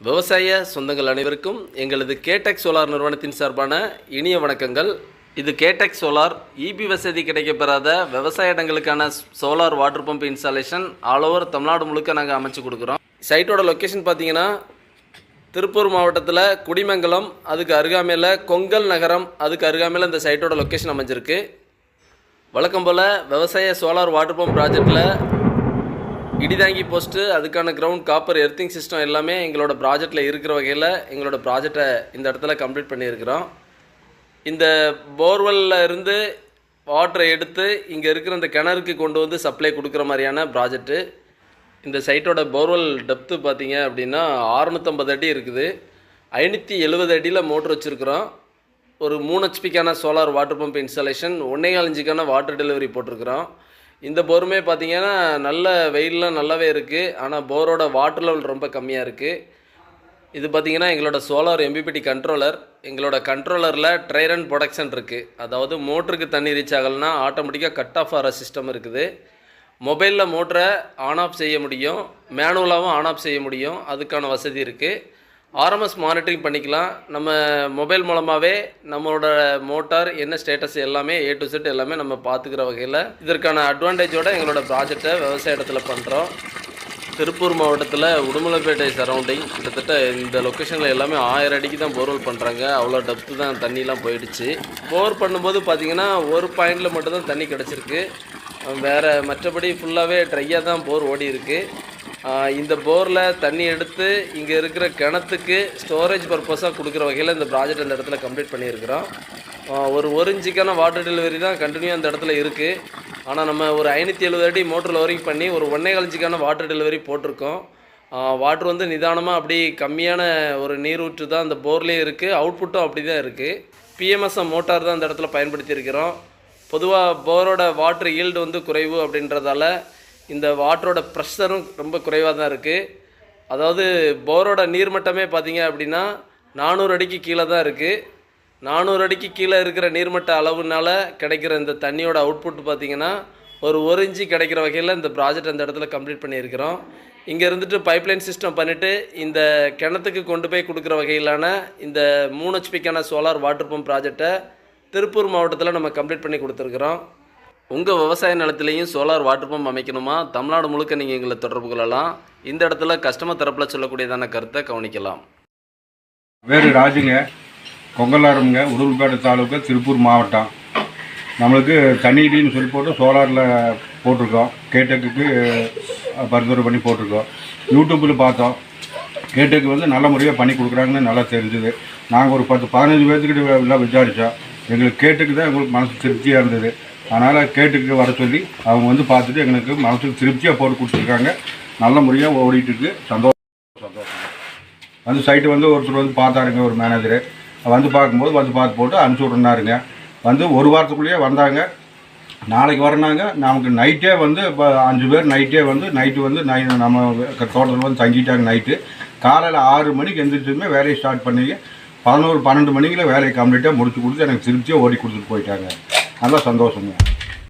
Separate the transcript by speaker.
Speaker 1: விவசாய சொந்தங்கள் அனைவருக்கும் எங்களது கேடெக் சோலார் நிறுவனத்தின் சார்பான இனிய வணக்கங்கள். இது கேடெக் சோலார். இபி வசதி கிடைக்கப்பெறாத விவசாய இடங்களுக்கான solar water pump installation all over Tamil Nadu முழுக்க நாங்கள் அமைச்சு கொடுக்குறோம். சைட்டோட லொக்கேஷன் பார்த்தீங்கன்னா திருப்பூர் மாவட்டத்தில் குடிமங்கலம் அதுக்கு அருகாமையில் கொங்கல் நகரம் அதுக்கு அருகாமையில் இந்த சைட்டோட லொக்கேஷன் அமைஞ்சிருக்கு. வழக்கம் போல் விவசாய சோலார் வாட்டர் பம்ப் ப்ராஜெக்டில் இடிதாங்கி போஸ்ட்டு அதுக்கான கிரவுண்ட் காப்பர் எர்த்திங் சிஸ்டம் எல்லாமே எங்களோட ப்ராஜெக்டில் இருக்கிற வகையில் எங்களோட ப்ராஜெக்டை இந்த இடத்துல கம்ப்ளீட் பண்ணியிருக்கிறோம். இந்த போர்வெல்ல இருந்து வாட்டரை எடுத்து இங்கே இருக்கிற இந்த கிணறுக்கு கொண்டு வந்து சப்ளை கொடுக்குற மாதிரியான ப்ராஜெக்ட்டு இந்த சைட்டோட போர்வெல் டெப்த்து பார்த்தீங்க அப்படின்னா 650 அடி இருக்குது. ஐநூற்றி எழுபது அடியில் மோட்ரு வச்சுருக்குறோம். ஒரு மூணு ஹெச்பிக்கான சோலார் வாட்டர் பம்ப் இன்ஸ்டாலேஷன் ஒன்றே கால் இன்ச்சுக்கான வாட்டர் டெலிவரி போட்டிருக்கிறோம். இந்த போருமே பார்த்திங்கன்னா நல்ல வெயில்லாம் நல்லாவே இருக்குது ஆனால் போரோட வாட்டர் லெவல் ரொம்ப கம்மியாக இருக்குது இது பார்த்தீங்கன்னா எங்களோட சோலார் எம்பிபிடி கண்ட்ரோலர் எங்களோட கண்ட்ரோலரில் ட்ரைரன் ப்ரொடக்ஷன் இருக்குது அதாவது மோட்டருக்கு தண்ணி ரீச் ஆகலைன்னா ஆட்டோமேட்டிக்காக கட் ஆஃப் ஆகிற சிஸ்டம் இருக்குது. மொபைலில் மோட்டரை ஆன் ஆஃப் செய்ய முடியும். மேனுவலாகவும் ஆன் ஆஃப் செய்ய முடியும். அதுக்கான வசதி இருக்குது ஆர்எம்எஸ் மானிட்டரிங் பண்ணிக்கலாம். நம்ம மொபைல் மூலமாகவே நம்மளோட மோட்டார் என்ன ஸ்டேட்டஸ் எல்லாமே ஏ டு செட் எல்லாமே நம்ம பார்த்துக்கிற வகையில் இதற்கான அட்வான்டேஜோட எங்களோட ப்ராஜெக்டை விவசாய இடத்துல பண்ணுறோம் திருப்பூர் மாவட்டத்தில் உடுமலைப்பேட்டை சரௌண்டிங் கிட்டத்தட்ட இந்த லொக்கேஷனில் எல்லாமே ஆயிரம் அடிக்கு தான் போர்வெல் பண்ணுறாங்க அவ்வளோ டெப்த்து தான் தண்ணிலாம் போயிடுச்சு. போர் பண்ணும்போது பார்த்திங்கன்னா ஒரு பாயிண்டில் மட்டும்தான் தண்ணி கிடச்சிருக்கு. வேறு மற்றபடி ஃபுல்லாகவே ட்ரையாக தான் போர் ஓடி இருக்குது இந்த போரில் தண்ணி எடுத்து இங்கே இருக்கிற கிணத்துக்கு ஸ்டோரேஜ் பர்பஸாக கொடுக்குற வகையில் இந்த ப்ராஜெக்ட் அந்த இடத்துல கம்ப்ளீட் பண்ணியிருக்கிறோம். ஒரு ஒரு இன்ச்சுக்கான வாட்டர் டெலிவரி தான் கண்டினியூ அந்த இடத்துல இருக்குது ஆனால் நம்ம ஒரு ஐநூற்றி எழுபது அடி மோட்டர் லோரிங் பண்ணி ஒரு ஒன்றே காலஞ்சிக்கான வாட்டர் டெலிவரி போட்டிருக்கோம். வாட்ரு வந்து நிதானமாக அப்படி கம்மியான ஒரு நீரூற்று தான் அந்த போர்லேயே இருக்குது அவுட்புட்டும் அப்படி தான் இருக்குது பிஎம்எஸ்எம் மோட்டார் தான் அந்த இடத்துல பயன்படுத்தியிருக்கிறோம். பொதுவாக போரோட வாட்ரு ஈல்டு வந்து குறைவு அப்படின்றதால இந்த வாட்டரோட ப்ரெஷரும் ரொம்ப குறைவாக தான் இருக்குது அதாவது போரோட நீர்மட்டமே பார்த்தீங்க அப்படின்னா நானூறு அடிக்கு கீழே தான் இருக்குது நானூறு அடிக்கு கீழே இருக்கிற நீர்மட்ட அளவுனால் கிடைக்கிற இந்த தண்ணியோட அவுட்புட் பார்த்தீங்கன்னா ஒரு ஒரு இன்ச்சு கிடைக்கிற வகையில் இந்த ப்ராஜெக்ட் அந்த இடத்துல கம்ப்ளீட் பண்ணியிருக்கிறோம். இங்கே இருந்துட்டு பைப்லைன் சிஸ்டம் பண்ணிவிட்டு இந்த கிணத்துக்கு கொண்டு போய் கொடுக்குற வகையிலான இந்த மூணு ஹெச்பிக்கான சோலார் வாட்டர் பம்ப் ப்ராஜெக்டை திருப்பூர் மாவட்டத்தில் நம்ம கம்ப்ளீட் பண்ணி கொடுத்துருக்குறோம். உங்கள் விவசாய நிலத்துலையும் சோலார் வாட்டர் பம்ப் அமைக்கணுமா? தமிழ்நாடு முழுக்க நீங்கள் எங்களை தொடர்பு கொள்ளலாம். இந்த இடத்துல கஸ்டமர் தரப்பில் சொல்லக்கூடியதான கருத்தை கவனிக்கலாம்.
Speaker 2: வேறு ராஜுங்க கொங்கலாரம்ங்க உடுமல்பேட்டை தாலுக்கா திருப்பூர் மாவட்டம். நம்மளுக்கு தண்ணீரின்னு சொல்லி போட்டு சோலாரில் போட்டிருக்கோம். கேட்டக்கு பரிந்துரை பண்ணி போட்டிருக்கோம். யூடியூப்பில் பார்த்தோம். கேட்டக்கு வந்து நல்ல முறையாக பண்ணி கொடுக்குறாங்கன்னு நல்லா தெரிஞ்சுது. நாங்கள் ஒரு பத்து பதினஞ்சு பேர்த்துக்கிட்ட எல்லாம் விசாரித்தோம் எங்களுக்கு கேட்டுக்கு தான் எங்களுக்கு மனசு திருப்தியாக இருந்தது. அதனால் கேட்டுக்கிட்டு வர சொல்லி அவங்க வந்து பார்த்துட்டு எங்களுக்கு மனசுக்கு திருப்தியாக போட்டு கொடுத்துருக்காங்க. நல்ல முறையாக ஓடிட்டுருக்கு சந்தோஷம் சந்தோஷம். வந்து சைட்டு வந்து ஒருத்தர் வந்து பார்த்தாருங்க ஒரு மேனேஜரு வந்து பார்க்கும்போது வந்து பார்த்து போட்டு அனுப்பிச்சி விட்றனாருங்க வந்து ஒரு வாரத்துக்குள்ளேயே வந்தாங்க. நாளைக்கு வரனாங்க நமக்கு நைட்டே வந்து இப்போ அஞ்சு பேர் நைட்டே வந்து நைட்டு வந்து நை நம்ம தோட்டத்தில் வந்து தங்கிட்டாங்க நைட்டு காலையில் ஆறு மணிக்கு எந்திரிச்சதுமே வேலையை ஸ்டார்ட் பண்ணி பதினோரு பன்னெண்டு மணிக்குள்ள வேலையை கம்ப்ளீட்டாக முடிச்சு கொடுத்து எனக்கு திருப்தியாக ஓடி கொடுத்துட்டு போயிட்டாங்க. நல்லா சந்தோஷங்க